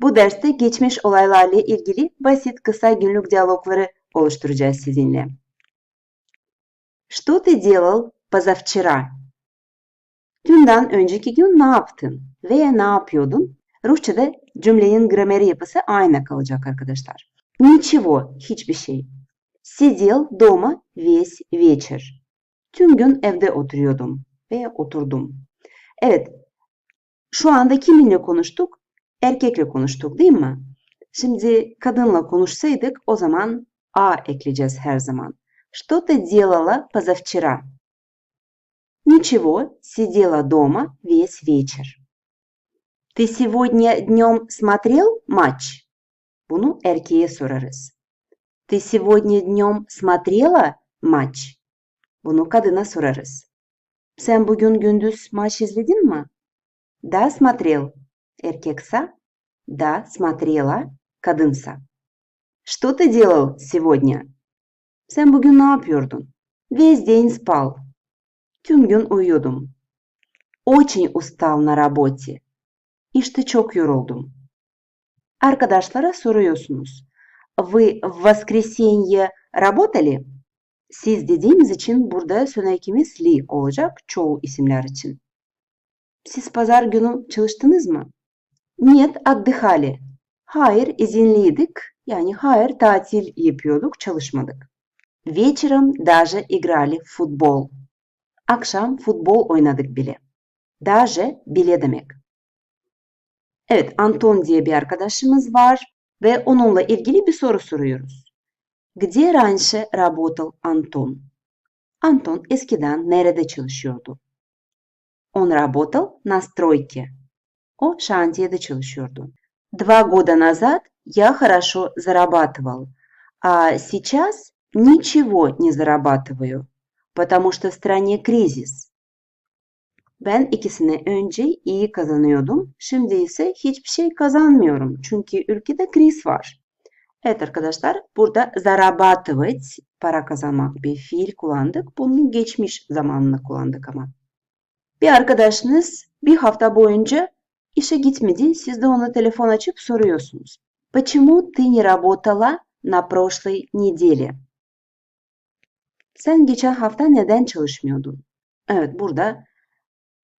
Bu derste geçmiş olaylarla ilgili basit kısa günlük diyalogları oluşturacağız sizinle. Что ты делал позавчера? Dünden önceki gün ne yaptın veya ne yapıyordun? Rusça'da cümlenin grameri yapısı aynı kalacak arkadaşlar. Ничего, hiçbir şey. Сидел дома весь вечер. Tüm gün evde oturuyordum veya oturdum. Evet, şu anda kiminle konuştuk? Erkekle konuştuk değil mi? Şimdi kadınla konuşsaydık o zaman a ekleyeceğiz her zaman. Что ты делала позавчера? Ничего, сидела дома весь вечер. Ты сегодня днем смотрел матч? Bunu erkeğe sorarız. Ты сегодня днем смотрела матч? Bunu kadına sorarız. Sen bugün gündüz maç izledin mi? Да, смотрел. Erkekse, да, смотрела, kadınsa. Что ты делал сегодня? Ne yapıyordun? Весь день спал. Gün uyuyordum. Очень устал на работе. Çok yoruldum. Arkadaşlara soruyorsunuz. Вы в воскресенье работали? Dediğimiz için burada sonrakimiz li olacak çoğu isimler için. Siz pazar günü çalıştınız mı? Нет, отдыхали. Hayır, izinliydik. Yani hayır, tatil yapıyorduk, çalışmadık. Вечером даже играли в футбол. Akşam futbol oynadık bile. Даже bile demek. Evet, Anton diye bir arkadaşımız var ve onunla ilgili bir soru soruyoruz. Где раньше работал Антон? Anton eskiden nerede çalışıyordu? Он работал на стройке. O şantiyede çalışıyordu. Два года назад я хорошо зарабатывал, а сейчас ничего не зарабатываю, потому что в стране кризис. Ben ikisine önce iyi kazanıyordum, şimdi ise hiçbir şey kazanmıyorum çünkü ülkede kriz var. Evet arkadaşlar, burada зарабатывать, para kazanmak bir fiil kullandık. Bunun geçmiş zamanını kullandık ama. Bir arkadaşınız bir hafta boyunca işe gitmedi. Siz de ona telefon açıp soruyorsunuz. Почему ты не работала на прошлой неделе? Sen geçen hafta neden çalışmıyordun? Evet burada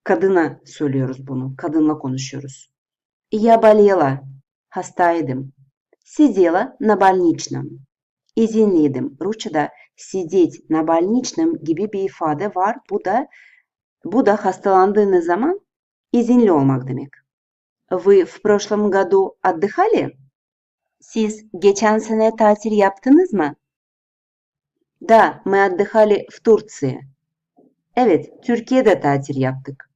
kadına söylüyoruz bunu. Kadınla konuşuyoruz. Я болела. Hastaydım. Сидела на больничном. İzinliydim. Rusça'da sидеть на больничном gibi bir ifade var. Bu da bu da hastalandığınız zaman izinli olmak demek. Вы в прошлом году отдыхали? Siz geçen sene tatil yaptınız mı? Да, мы отдыхали в Турции. Evet, Türkiye'de tatil yaptık.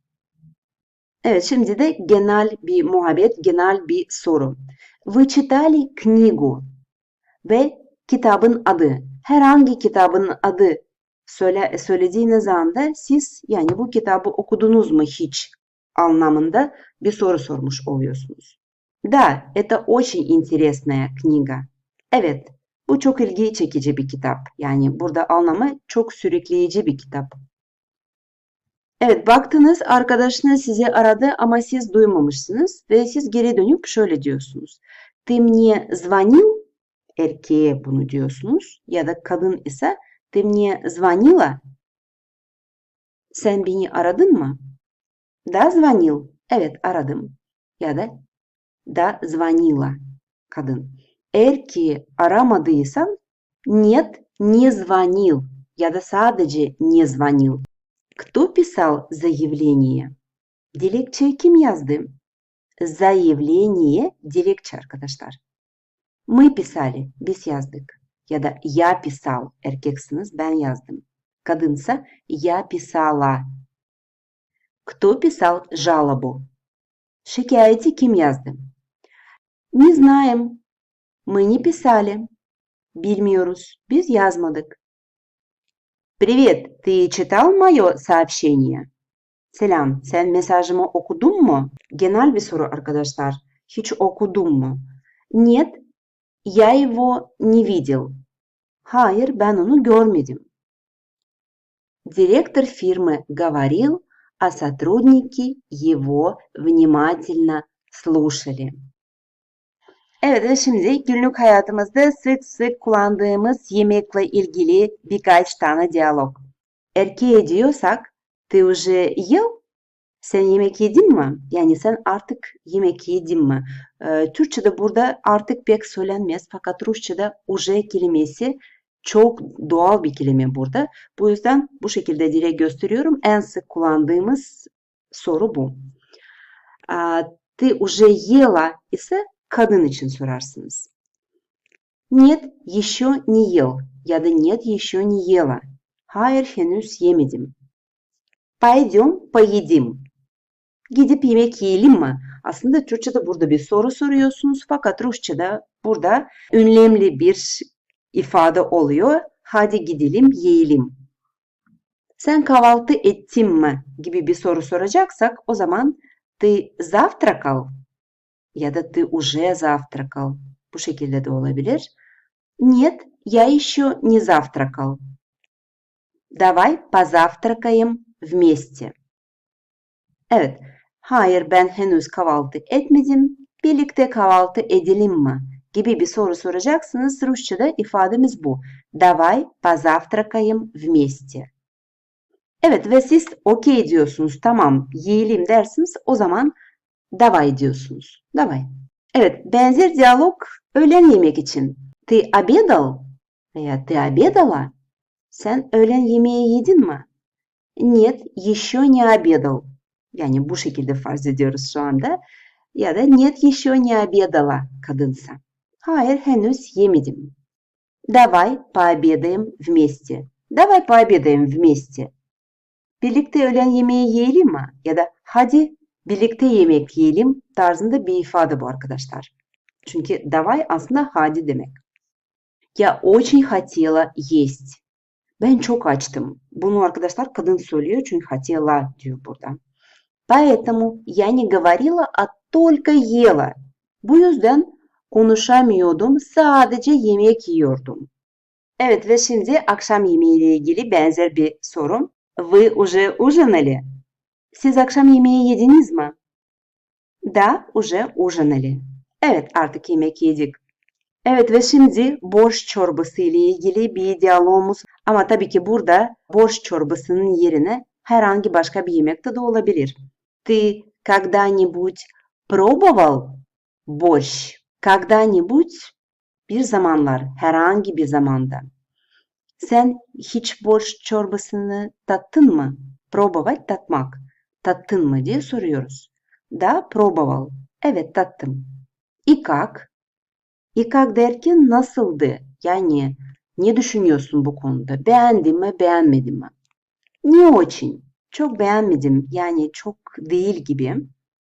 Evet, şimdi de genel bir muhabbet, genel bir soru. Вы читали книгу ve kitabın adı. Herhangi kitabın adı söyle, söylediğiniz anda siz yani bu kitabı okudunuz mu hiç anlamında bir soru sormuş oluyorsunuz. Да, это очень интересная книга. Evet, bu çok ilgi çekici bir kitap. Yani burada anlamı çok sürükleyici bir kitap. Evet, baktınız arkadaşınız sizi aradı ama siz duymamışsınız ve siz geri dönüp şöyle diyorsunuz. Ты мне звонил? Erkeğe bunu diyorsunuz ya da kadın ise Ты мне звонила? Sen beni aradın mı? Да, звонил. Evet, aradım. Ya da да, звонила. Eğer ki aramadıysan нет, не звонил. Ya da sadece не звонил. Кто писал заявление? Dilekçeyi kim yazdı? Заявление dilekçe arkadaşlar. Мы писали, biz yazdık. Ya da я писал, erkeksiniz, ben yazdım. Kadınsa я писала. Кто писал жалобу? Şikayeti kim yazdı? Не знаем. Мы не писали. Bilmiyoruz. Biz yazmadık. Привет, ты читал мое сообщение? Selam, sen mesajımı okudun mu? Genel bir soru mu? Нет, я его не видел. Hayır, ben onu görmedim. Директор фирмы говорил, а сотрудники его внимательно слушали. Evet ve şimdi günlük hayatımızda sık sık kullandığımız yemekle ilgili birkaç tane diyalog. Erkeğe diyorsak, ты уже ел? Sen yemek yedin mi? Yani sen artık yemek yedin mi? Ee, Türkçe'de burada artık pek söylenmez fakat Rusça'da уже kelimesi çok doğal bir kelime burada. Bu yüzden bu şekilde dile gösteriyorum. En sık kullandığımız soru bu. Aa, Ты уже ела ise kadın için sorarsınız. Нет, еще не ел ya da нет, еще не ела. Hayır, henüz yemedim. Paydım, поедим. Gidip yemek yiyelim mi? Aslında Türkçe'de burada bir soru soruyorsunuz fakat Rusça'da burada ünlemli bir ifade oluyor. Hadi gidelim yiyelim. Sen kahvaltı ettin mi gibi bir soru soracaksak o zaman ты завтракал ya da ты уже завтракал. Bu şekilde de olabilir. Нет, я еще не завтракал. Давай позавтракаем вместе. Evet, hayır ben henüz kahvaltı etmedim. Birlikte kahvaltı edelim mi? gibi bir soru soracaksınız. Rusça'da ifademiz bu. Давай позавтракаем вместе. Evet ve siz okey diyorsunuz. Tamam yiyelim dersiniz. O zaman давай diyorsunuz. Давай. Evet benzer diyalog öğlen yemek için. Ты обедал veya ты обедала? Sen öğlen yemeği yedin mi? Нет, еще не обедал. Yani bu şekilde farz ediyoruz şu anda. Ya da нет, еще не обедала kadınsa. Hayır, henüz yemedim. Давай пообедаем вместе. Давай пообедаем вместе. Birlikte öğlen yemeği yiyelim mi? Ya da hadi birlikte yemek yiyelim tarzında bir ifade bu arkadaşlar. Çünkü давай aslında hadi demek. Я очень хотела есть. Ben çok açtım. Bunu arkadaşlar kadın söylüyor çünkü хотела diyor burada. Поэтому я не говорила, а только ела. Bu yüzden konuşamıyordum, sadece yemek yiyordum. Evet ve şimdi akşam yemeğiyle ilgili benzer bir sorum. Вы уже ужинали? Siz akşam yemeği yediniz mi? Да, уже ужинали. Evet, artık yemek yedik. Evet ve şimdi borş çorbası ile ilgili bir diyalogumuz. Ama tabii ki burada borş çorbasının yerine herhangi başka bir yemek de olabilir. Ты когда-нибудь пробовал борщ? Когда-нибудь bir zamanlar, herhangi bir zamanda. Sen hiç borç çorbasını tattın mı? Пробовать tatmak. Tattın mı diye soruyoruz. Da пробовал. Evet tattım. И как? И как derken nasıldı? Yani ne düşünüyorsun bu konuda? Beğendin mi, beğenmedin mi? Не очень. Çok beğenmedim. Yani çok değil gibi.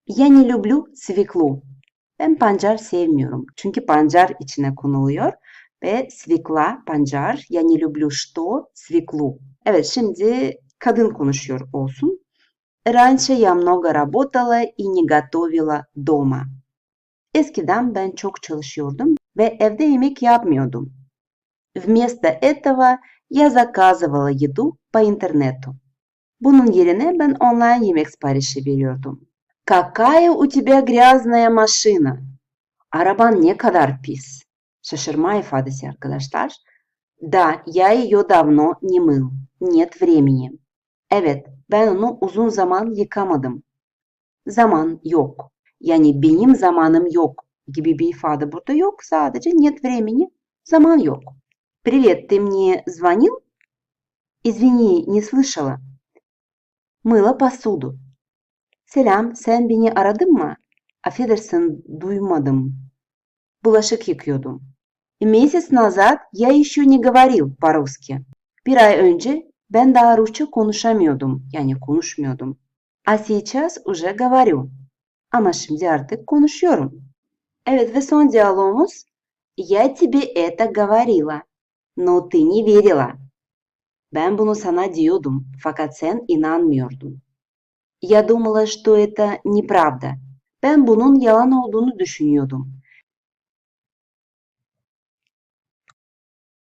Я не люблю свеклу. Ben pancar sevmiyorum. Çünkü pancar içine konuluyor. Ve свекла, pancar. Я не люблю что? Свеклу. Evet şimdi kadın konuşuyor olsun. Раньше я много работала и не готовила дома. Eskiden ben çok çalışıyordum ve evde yemek yapmıyordum. Вместо этого я заказывала еду по интернету. Bunun yerine ben online yemek siparişi veriyordum. Какая у тебя грязная машина? Araban ne kadar pis. Şaşırma ifadesi arkadaşlar. Да, я ее давно не мыл. Нет времени. Evet, ben onu uzun zaman yıkamadım. Zaman yok. Yani benim zamanım yok gibi bir ifade burada yok. Sadece нет времени. Zaman yok. Привет, ты мне звонил? Извини, не слышала. Мыла посуду. Selam, sen beni aradın mı? Affedersin, duymadım. Bulaşık yıkıyordum. Месяц назад я еще не говорил по-русски. Bir ay önce ben daha Rusça konuşamıyordum. Yani konuşmuyordum. А сейчас уже говорю. Ama şimdi artık konuşuyorum. Evet ve son diyalogumuz. Я тебе это говорила, но ты не верила. Ben bunu sana diyordum, fakat sen inanmıyordun. Я думала, что это неправда. Ben bunun yalan olduğunu düşünüyordum.